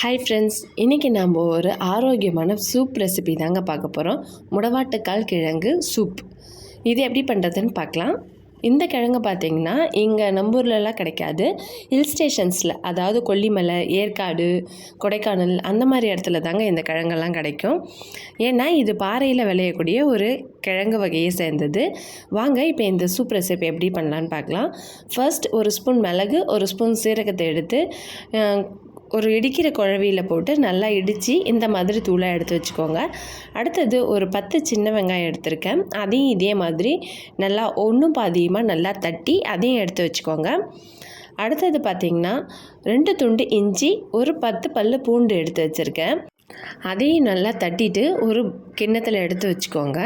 Hi friends இன்றைக்கி நாம் ஒரு ஆரோக்கியமான சூப் ரெசிபி தாங்க பார்க்க போகிறோம் முடவாட்டுக்கால் கிழங்கு சூப் இது எப்படி பண்ணுறதுன்னு பார்க்கலாம். இந்த கிழங்கு பார்த்திங்கன்னா இங்கே நம்பூர்லலாம் கிடைக்காது. ஹில் ஸ்டேஷன்ஸில் அதாவது கொல்லிமலை ஏற்காடு கொடைக்கானல் அந்த மாதிரி இடத்துல தாங்க இந்த கிழங்கெல்லாம் கிடைக்கும். ஏன்னா இது பாறையில் விளையக்கூடிய ஒரு கிழங்கு வகையை சேர்ந்தது. வாங்க இப்போ இந்த சூப் ரெசிபி எப்படி பண்ணலான்னு பார்க்கலாம். ஃபர்ஸ்ட் ஒரு ஸ்பூன் மிளகு ஒரு ஸ்பூன் சீரகத்தை எடுத்து ஒரு இடிக்கிற குழவியில் போட்டு நல்லா இடித்து இந்த மாதிரி தூளாக எடுத்து வச்சுக்கோங்க. அடுத்தது ஒரு பத்து சின்ன வெங்காயம் எடுத்திருக்கேன். அதையும் இதே மாதிரி நல்லா ஒன்றும் பாதியமாக நல்லா தட்டி அதையும் எடுத்து வச்சுக்கோங்க. அடுத்தது பார்த்திங்கன்னா ரெண்டு துண்டு இஞ்சி ஒரு பத்து பல்லு பூண்டு எடுத்து வச்சுருக்கேன். அதையும் நல்லா தட்டிட்டு ஒரு கிண்ணத்தில் எடுத்து வச்சுக்கோங்க.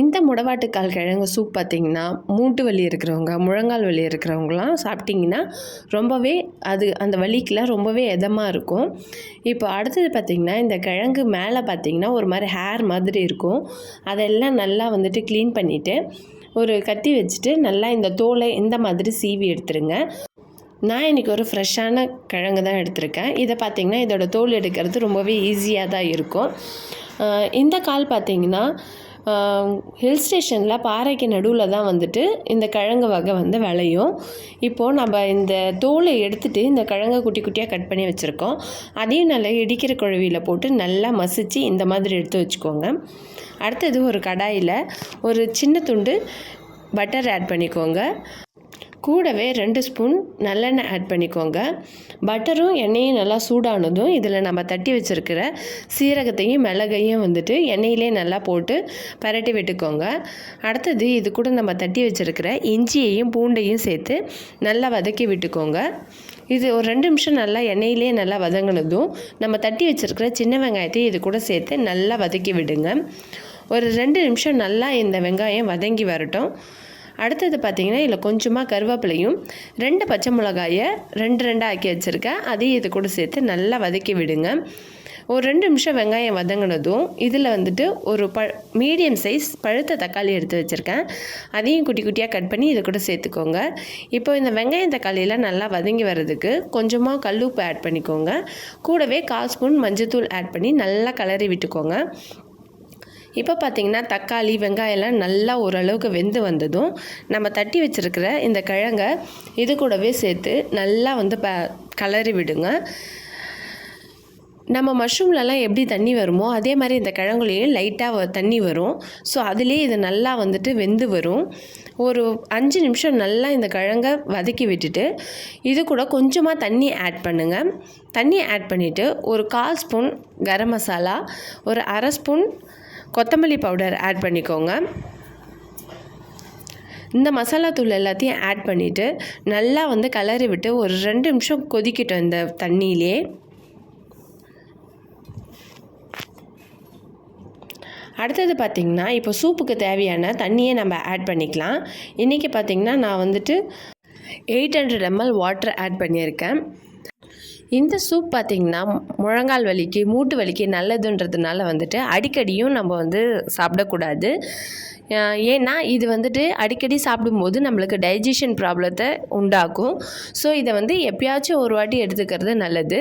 இந்த முடவாட்டுக்கால் கிழங்கு சூப் பார்த்திங்கன்னா மூட்டு வலி இருக்கிறவங்க முழங்கால் வலி இருக்கிறவங்களாம் சாப்பிட்டிங்கன்னா ரொம்பவே அது அந்த வலிக்கெலாம் ரொம்பவே இதமாக இருக்கும். இப்போ அடுத்தது பார்த்திங்கன்னா இந்த கிழங்கு மேலே பார்த்திங்கன்னா ஒரு மாதிரி ஹேர் மாதிரி இருக்கும். அதெல்லாம் நல்லா வந்துட்டு க்ளீன் பண்ணிவிட்டு ஒரு கத்தி வச்சுட்டு நல்லா இந்த தோலை இந்த மாதிரி சீவி எடுத்துருங்க. நான் இன்றைக்கி ஒரு ஃப்ரெஷ்ஷான கிழங்கு தான் எடுத்திருக்கேன். இதை பார்த்திங்கன்னா இதோட தோல் எடுக்கிறது ரொம்பவே ஈஸியாக தான் இருக்கும். இந்த கால் பார்த்திங்கன்னா ஹில் ஸ்டேஷனில் பாறைக்கு நடுவில் தான் வந்துட்டு இந்த கிழங்கு வகை வந்து விளையும். இப்போது நம்ம இந்த தோலை எடுத்துகிட்டு இந்த கிழங்கை குட்டி குட்டியாக கட் பண்ணி வச்சுருக்கோம். அதையும் நல்லா இடிக்கிற குழவியில் போட்டு நல்லா மசித்து இந்த மாதிரி எடுத்து வச்சுக்கோங்க. அடுத்தது ஒரு கடாயில் ஒரு சின்ன துண்டு பட்டர் ஆட் பண்ணிக்கோங்க. கூடவே ரெண்டு ஸ்பூன் நல்லெண்ணெய் ஆட் பண்ணிக்கோங்க. பட்டரும் எண்ணெயும் நல்லா சூடானதும் இதில் நம்ம தட்டி வச்சுருக்கிற சீரகத்தையும் மிளகையும் வந்துட்டு எண்ணெயிலே நல்லா போட்டு பரட்டி விட்டுக்கோங்க. அடுத்தது இது கூட நம்ம தட்டி வச்சுருக்கிற இஞ்சியையும் பூண்டையும் சேர்த்து நல்லா வதக்கி விட்டுக்கோங்க. இது ஒரு ரெண்டு நிமிஷம் நல்லா எண்ணெயிலே நல்லா வதங்கினதும் நம்ம தட்டி வச்சுருக்கிற சின்ன வெங்காயத்தையும் இது கூட சேர்த்து நல்லா வதக்கி விடுங்க. ஒரு ரெண்டு நிமிஷம் நல்லா இந்த வெங்காயம் வதங்கி வரட்டும். அடுத்தது பார்த்திங்கன்னா இதில் கொஞ்சமாக கருவேப்பிலையும் ரெண்டு பச்சை மிளகாயை ரெண்டு ரெண்டாக ஆக்கி வச்சுருக்கேன். அதையும் இது கூட சேர்த்து நல்லா வதக்கி விடுங்க. ஒரு ரெண்டு நிமிஷம் வெங்காயம் வதங்கினதும் இதில் வந்துட்டு ஒரு ப மீடியம் சைஸ் பழுத்த தக்காளி எடுத்து வச்சுருக்கேன். அதையும் குட்டி குட்டியாக கட் பண்ணி இது கூட சேர்த்துக்கோங்க. இப்போ இந்த வெங்காயம் தக்காளியெல்லாம் நல்லா வதங்கி வர்றதுக்கு கொஞ்சமாக கல்லுப்பு ஆட் பண்ணிக்கோங்க. கூடவே கால் ஸ்பூன் மஞ்சத்தூள் ஆட் பண்ணி நல்லா கலரி விட்டுக்கோங்க. இப்போ பார்த்தீங்கன்னா தக்காளி வெங்காயம்லாம் நல்லா ஓரளவுக்கு வெந்து வந்ததும் நம்ம தட்டி வச்சுருக்கிற இந்த கிழங்கை இது கூடவே சேர்த்து நல்லா வந்து ப கலரி விடுங்க. நம்ம மஷ்ரூம்லலாம் எப்படி தண்ணி வருமோ அதே மாதிரி இந்த கிழங்குலேயும் லைட்டாக தண்ணி வரும். ஸோ அதுலேயே இது நல்லா வந்துட்டு வெந்து வரும். ஒரு அஞ்சு நிமிஷம் நல்லா இந்த கிழங்கை வதக்கி விட்டுட்டு இது கூட கொஞ்சமாக தண்ணி ஆட் பண்ணுங்கள் தண்ணி ஆட் பண்ணிவிட்டு ஒரு கால் ஸ்பூன் கரம் மசாலா ஒரு அரை ஸ்பூன் கொத்தமல்லி பவுடர் ஆட் பண்ணிக்கோங்க. இந்த மசாலா தூள் எல்லாத்தையும் ஆட் பண்ணிவிட்டு நல்லா வந்து கலரி விட்டு ஒரு ரெண்டு நிமிஷம் கொதிக்கட்டும் இந்த தண்ணியிலே. அடுத்தது பார்த்திங்கன்னா இப்போ சூப்புக்கு தேவையான தண்ணியை நம்ம ஆட் பண்ணிக்கலாம். இன்றைக்கி பார்த்திங்கன்னா நான் வந்துட்டு eight hundred ML water add பண்ணியிருக்கேன். இந்த சூப் பார்த்திங்கன்னா முழங்கால் வலிக்கு மூட்டு வலிக்கு நல்லதுன்றதுனால வந்துட்டு அடிக்கடியும் நம்ம வந்து சாப்பிடக்கூடாது. ஏன்னா இது வந்துட்டு அடிக்கடி சாப்பிடும்போது நம்மளுக்கு டைஜஷன் ப்ராப்ளத்தை உண்டாக்கும். ஸோ இதை வந்து எப்பயாச்சும் ஒரு வாட்டி எடுத்துக்கிறது நல்லது.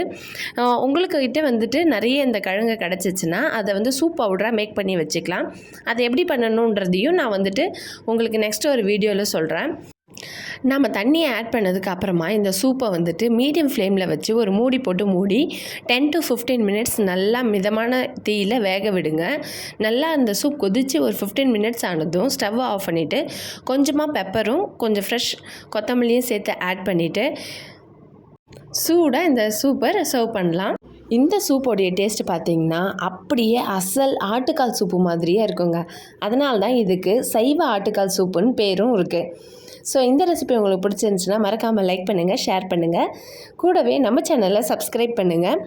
உங்களுக்கு கிட்டே வந்துட்டு நிறைய இந்த கிழங்கு கிடச்சிச்சின்னா அதை வந்து சூப் பவுடராக மேக் பண்ணி வச்சுக்கலாம். அதை எப்படி பண்ணணுன்றதையும் நான் வந்துட்டு உங்களுக்கு நெக்ஸ்ட் ஒரு வீடியோவில் சொல்கிறேன் நம்ம தண்ணியை ஆட் பண்ணதுக்கு அப்புறமா இந்த சூப்பை வந்துட்டு மீடியம் ஃப்ளேமில் வச்சு ஒரு மூடி போட்டு மூடி டென் டு ஃபிஃப்டீன் மினிட்ஸ் நல்லா மிதமான தீயில் வேக விடுங்க. நல்லா அந்த சூப் கொதித்து ஒரு ஃபிஃப்டீன் மினிட்ஸ் ஆனதும் ஸ்டவ் ஆஃப் பண்ணிவிட்டு கொஞ்சமாக பெப்பரும் கொஞ்சம் ஃப்ரெஷ் கொத்தமல்லியும் சேர்த்து ஆட் பண்ணிவிட்டு சூடாக இந்த சூப்பை சர்வ் பண்ணலாம். இந்த சூப்போடைய டேஸ்ட் பார்த்தீங்கன்னா அப்படியே அசல் ஆட்டுக்கால் சூப்பு மாதிரியே இருக்குங்க. அதனால தான் இதுக்கு சைவ ஆட்டுக்கால் சூப்புன்னு பேரும் இருக்குது ஸோ இந்த ரெசிபி உங்களுக்கு பிடிச்சிருந்துச்சுன்னா மறக்காமல் லைக் பண்ணுங்கள் ஷேர் பண்ணுங்கள் கூடவே நம்ம சேனலை சப்ஸ்கிரைப் பண்ணுங்கள்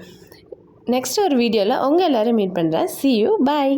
நெக்ஸ்ட் ஒரு வீடியோவில் உங்கள் எல்லோரும் மீட் பண்ணுறேன் சி யூ பாய்